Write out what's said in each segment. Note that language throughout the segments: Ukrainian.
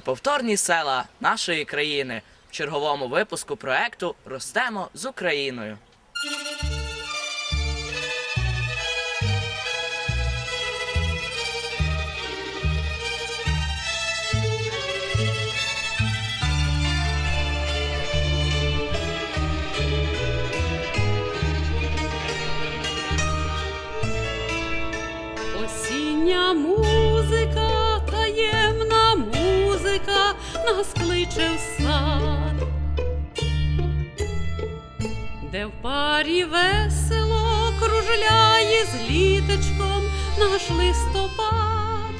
неповторні села нашої країни в черговому випуску проекту Ростемо з Україною. Нас кличе в сад, де в парі весело кружляє з літочком наш листопад.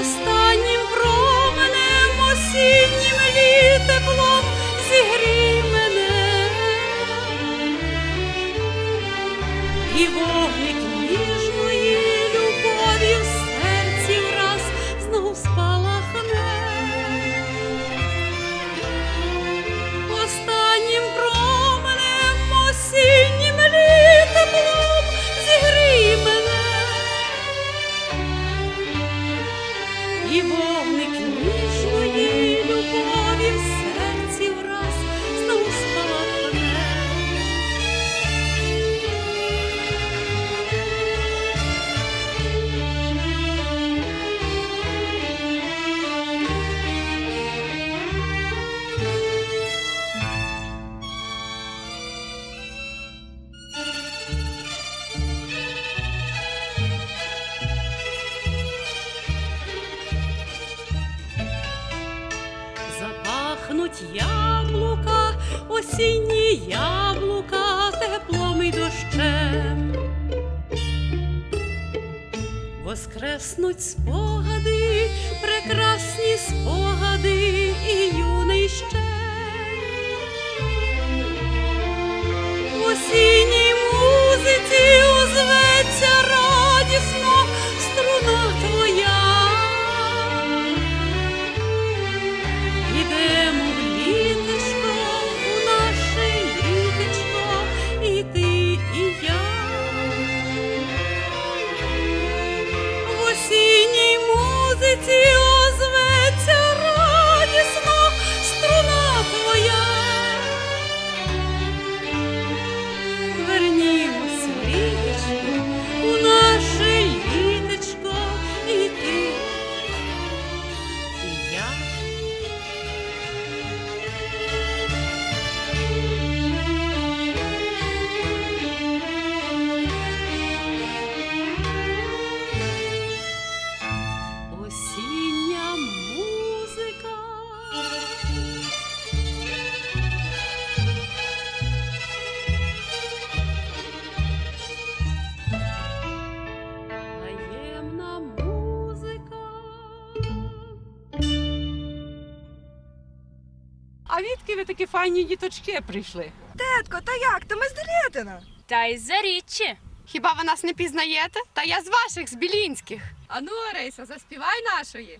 Останнім променем осіннім літеплом зігрій мене і вогник Воскреснуть спогади, прекрасні спогади А відки ви такі файні діточки прийшли? Тетко, та як? Та ми з Делятина. Та й за річчі. Хіба ви нас не пізнаєте? Та я з ваших з Білінських. Ану, Рейса, заспівай нашої.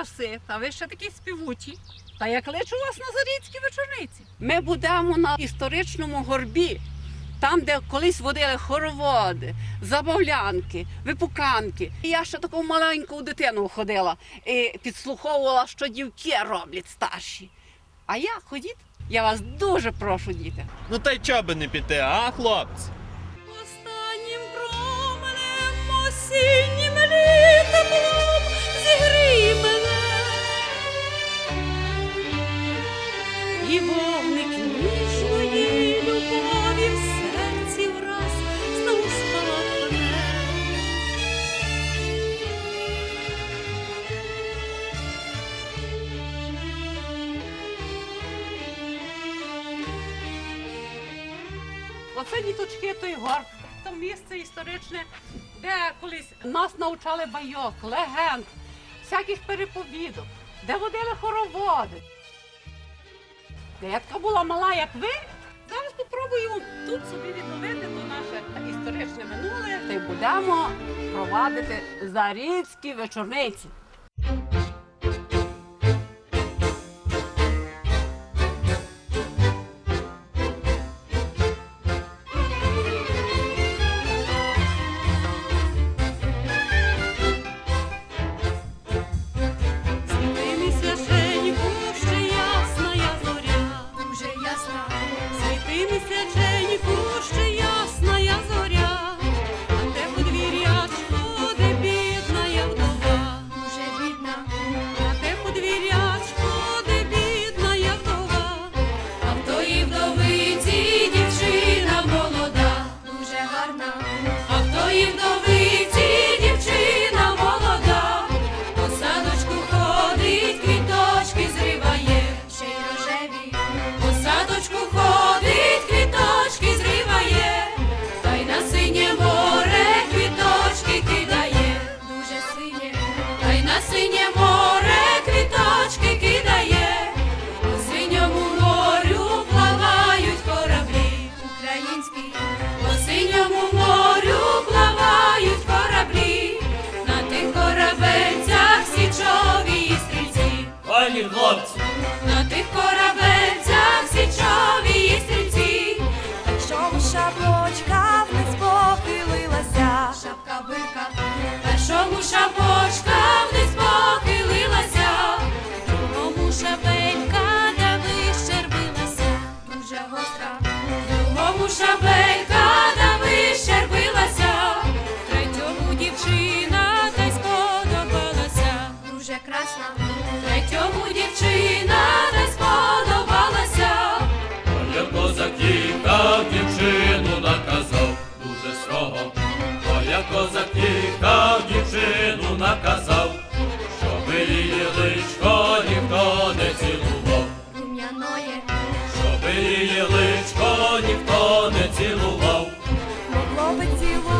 Краси, та ви ще такі співучі. Та я кличу вас на Зарицькі вечорниці. Ми будемо на історичному горбі, там, де колись водили хороводи, забавлянки, випуканки. І я ще таку маленьку дитину ходила і підслуховувала, що дівки роблять старші. А я ходіть, я вас дуже прошу, діти. Ну та й чого би не піти, а, хлопці? Останнім променем осіннім літеплом І вогник ніжної любові в серці враз знов спалахне. Оце діточки той горб, там місце історичне, де колись нас навчали байок, легенд, всяких переповідок, де водили хороводи. Де я була мала, як ви, зараз спробую тут собі відновити то наше історичне минуле. Та й будемо провадити зарідські вечорниці. Дівчина не сподобалася. я козак тікав, дівчину наказав, дуже строго. Коля козак тікав, дівчину наказав, щоб її личко ніхто не цілував, Рум'яноє, щоб її личко ніхто не цілував. Бо хлопець цілує,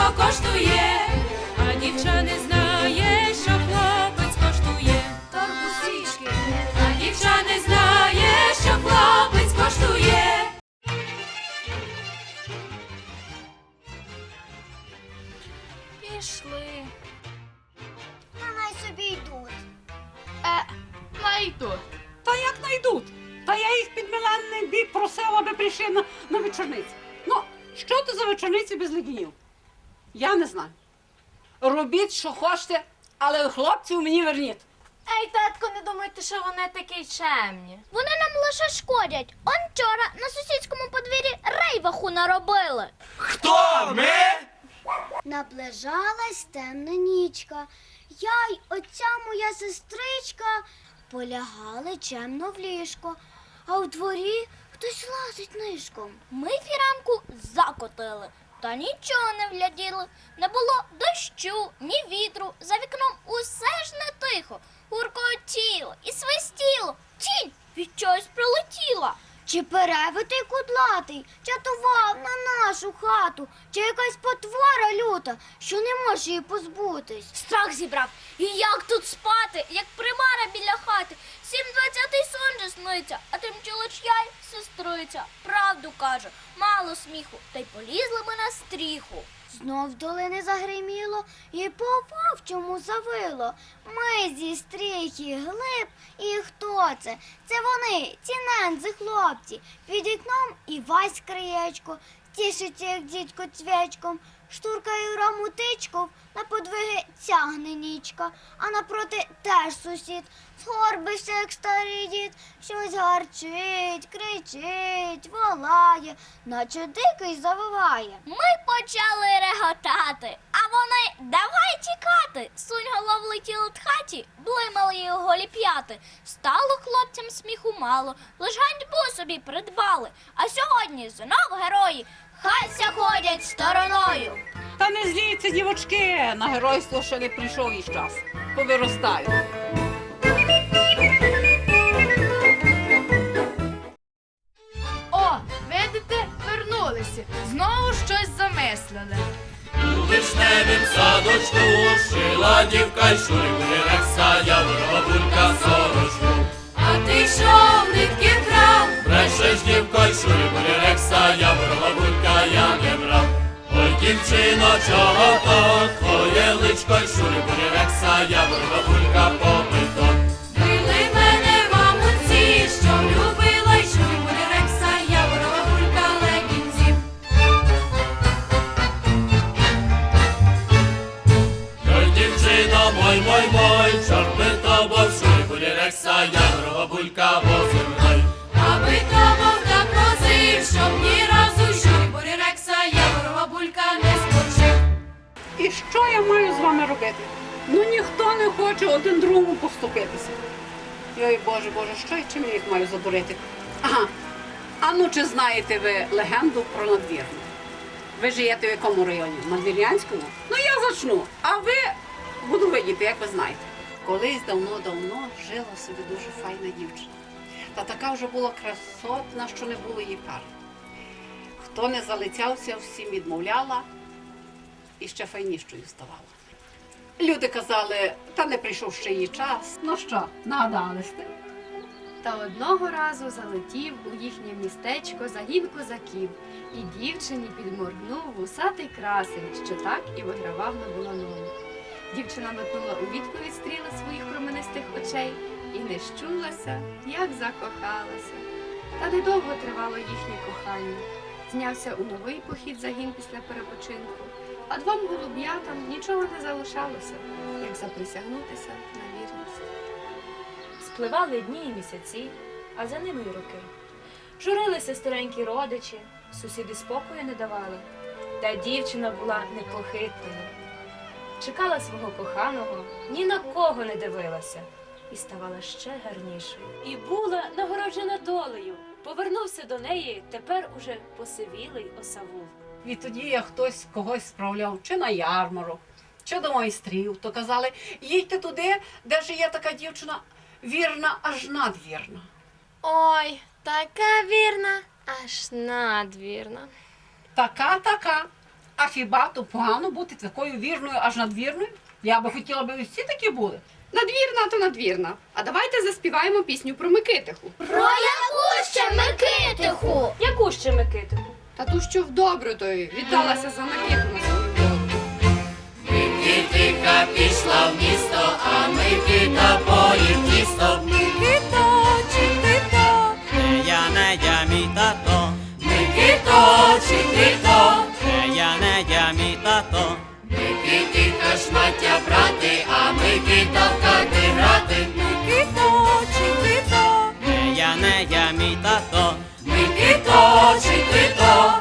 личко коштує. А дівча не знає, що хлопець коштує. Торбусічки, а дівча не знає, що хлопець коштує. Пішли. А най собі йдуть. Е, Найду. Та як знайдуть? Та я їх під Миленний бік просила, аби прийшли на, на вечорниці. Ну, що то за вечорниці без легінів? Я не знаю. Робіть, що хочете, але хлопців мені верніть. Ей, татко, не думайте, що вони такі чемні. Вони нам лише шкодять. Он вчора на сусідському подвір'ї рейваху наробили. Хто ми? Наближалась темна нічка. Я й оця моя сестричка полягали чемно в ліжко, а у дворі хтось лазить нишком. Ми фіранку закотили. Та нічого не вгляділи. Не було дощу, ні вітру. За вікном усе ж не тихо. Гуркотіло і свистіло. Тінь від чогось прилетіла. Чи перевитий кудлатий чатував на нашу хату, чи якась потвора люта, що не може її позбутись. Страх зібрав. І як тут спати, як примара біля хати? Сім двадцятий сон сниться, а тим чолочка й сестриця. Правду каже, мало сміху, та й полізли ми на стріху. Знов долини загриміло і по вовчому завило. Ми зі стріхи глиб. І хто це? Це вони, ці нензи хлопці. Під вікном і Вась криєчко, тішиться, як дідько цвячком. Штуркає раму тичков, на подвиги тягне нічка, а напроти теж сусід. Згорбився, як старий дід, щось гарчить, кричить, волає, наче дикий завиває. Ми почали реготати, а вони давай тікати. Сунь голов летіли хаті, блимали її голі п'яти. Стало хлопцям сміху мало, лиш ганьбу собі придбали. А сьогодні знов герої хай ходять стороною. Та не зліться, дівочки, на геройство ще не прийшов їх час. Повиростають. О, видите, вернулися. Знову щось замислили. У вишневім садочку шила дівка й шурик рекса, яворова булька сорочку. А ти що, нитки крав? Брешеш дівка й шурик рекса, я. Ой, дівчино, чого то, твоє личко й шурик рекса, яворова булька побито. І що я маю з вами робити? Ну ніхто не хоче один другому поступитися. Ой, Боже, Боже, що я чим я їх маю задурити? Ага. А ну чи знаєте ви легенду про надвірну? Ви живете в якому районі? В Надвір'янському? Ну я зачну. А ви буду видіти, як ви знаєте. Колись давно-давно жила собі дуже файна дівчина. Та така вже була красотна, що не було їй пари. Хто не залицявся, всім відмовляла і ще файнішою ставала. Люди казали, та не прийшов ще її час. Ну що, нагадали сте? Та одного разу залетів у їхнє містечко загін козаків, і дівчині підморгнув вусатий красень, що так і вигравав на буланої. Дівчина метнула у відповідь стріли своїх променистих очей і не щулася, як закохалася. Та недовго тривало їхнє кохання. Знявся у новий похід загін після перепочинку, а двом голуб'ятам нічого не залишалося, як заприсягнутися на вірність. Спливали дні і місяці, а за ними й роки. Журилися старенькі родичі, сусіди спокою не давали. Та дівчина була непохитною. Чекала свого коханого, ні на кого не дивилася, і ставала ще гарнішою. І була нагороджена долею. Повернувся до неї тепер уже посивілий осавул. І тоді як хтось когось справляв чи на ярмарок, чи до майстрів, то казали, їдьте туди, де ж є така дівчина вірна, аж надвірна. Ой, така вірна, аж надвірна. Така, така. А хіба то погано бути такою вірною, аж надвірною? Я би хотіла, би всі такі були. Надвірна то надвірна. А давайте заспіваємо пісню про Микитиху. Про яку ще Микитиху? Яку ще Микитику? Та ту, що в добротою віддалася за Микиту на свою. Микитика пішла в місто, а Микита поїв тісто. Микито, чи ти то? Я не я мій тато, Микито, чи ти то? я не я мій тато, Микитика шмаття брати, а Микита в карти грати. Микито, чи ти то? я не я мій тато, Микито, ти то?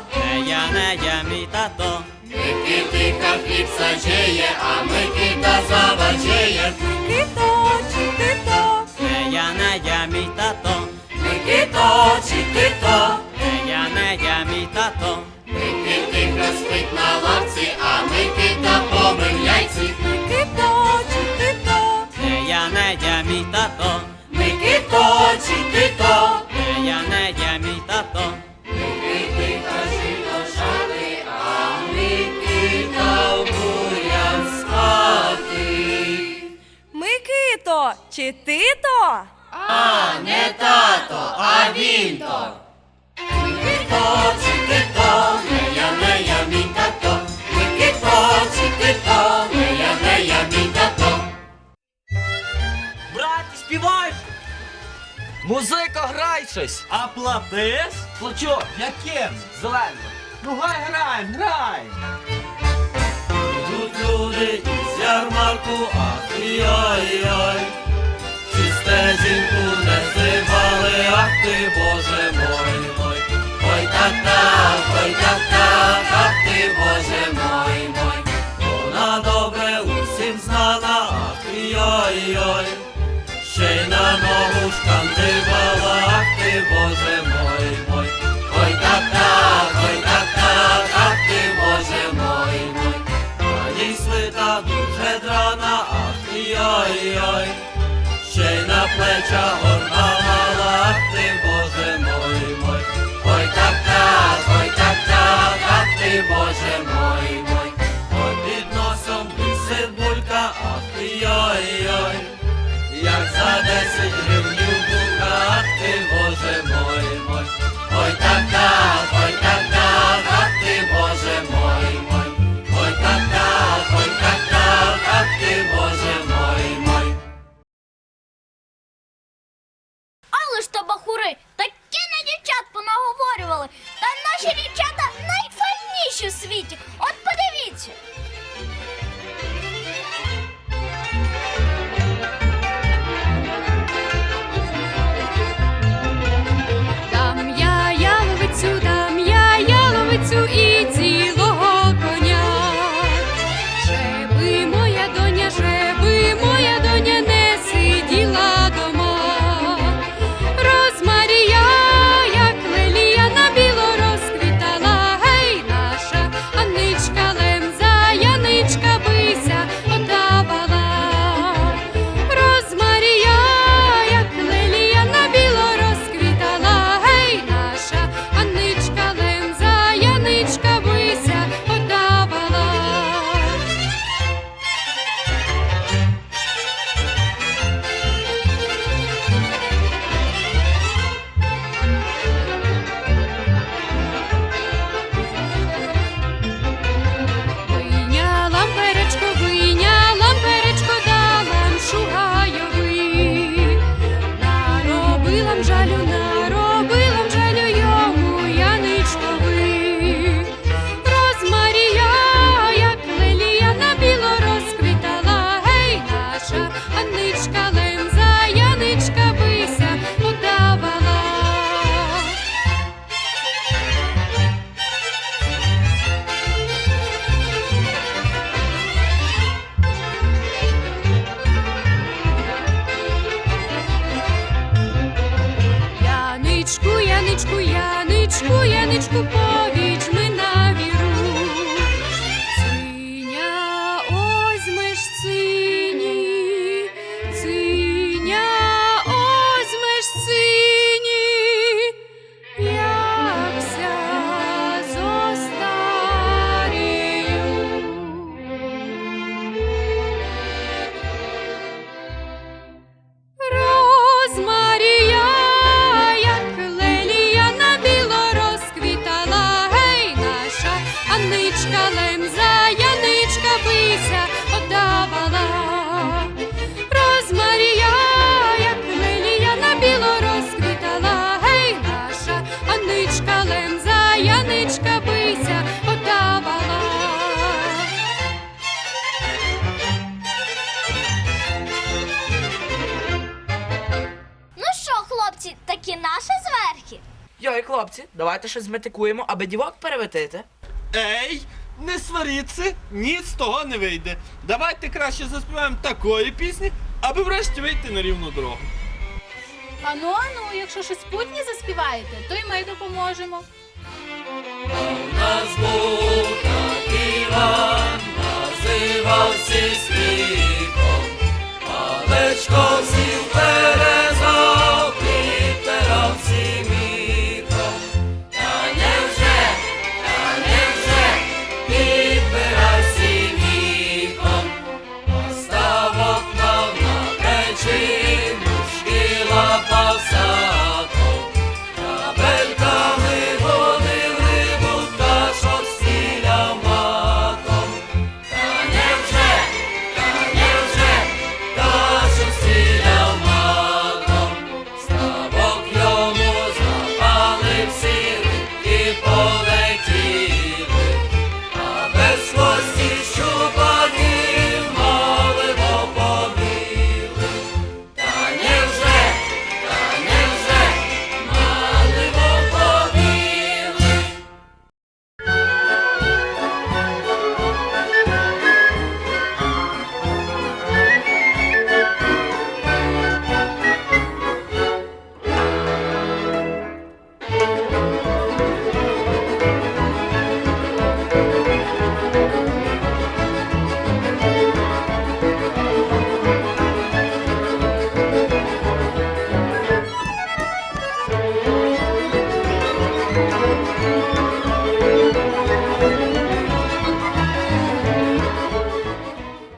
я не я мій тато, Микитика хліб саджеє, а Микита заваджеє. Микито, чи ти то? я не я мій тато, Микито, чи ти то? я не я мій тато, Микитика спить на лавці, а Микита помив яйці. Микито, чи ти то? я не я мій тато, Микито, чи ти то? не я мій тато, Микитика жито а нея. Брат, ти співаєш? Музика, грай щось. А платиш? Плачу. Яким? Зелено. Ну гай граєм, граєм. Тут люди із ярмарку, ах і Боже мой, мой. Вона добре усім знана, ах і ой-ой. Ще й на ногу шкандивала, ах ти, Боже мой, мой. Ой так так, ой так так, ах ти, Боже мой, мой. А їй свита дуже драна, ах і ой-ой. Ще й на плеча горна мала, ах ти, Боже ти, Боже мой, мой. Ой під носом висить сибулька, ах і ой-ой. Як за десять гривнів Давайте щось метикуємо, аби дівок переветити. Ей, не сваріться, ні з того не вийде. Давайте краще заспіваємо такої пісні, аби врешті вийти на рівну дорогу. Ану, ану, якщо щось путнє заспіваєте, то й ми допоможемо. У нас був такий Іван, називався співом, палечко всі вперед.